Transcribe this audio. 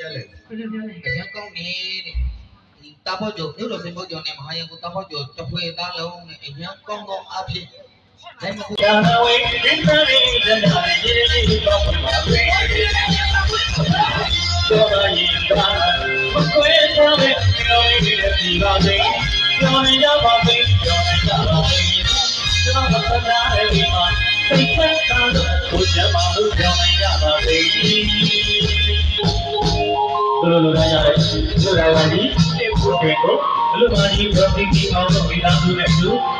ကြားလိုက်ဘယ်လိုပြောလဲအရင်ကောင်းနေတဲ့ဒီတာဖို့ကျော်မြို့တော်စင်ဖို့ကျော်နဲ့မဟာယံကိုတာဖို့ကျော်တစ်ဖွဲသားလုံးနဲ့အရင်ကောင်းကောင်းအဖြစ်ဒါမှမဟုတ်ဒါဝေဒိသရိဒနာယေရိတော့ပါဝေသောရည်ပါမကွဲသောတဲ့ပြောရည်ဒီပါစေပြောရပါစေပြောရပါစေကျွန်တော်ကသာရဲ့မှာစိတ်သက်သာလို့ဘုရားမဟုတ်ပြောရ Hello, honey. Hello, honey. What did you all know? We don't do that too.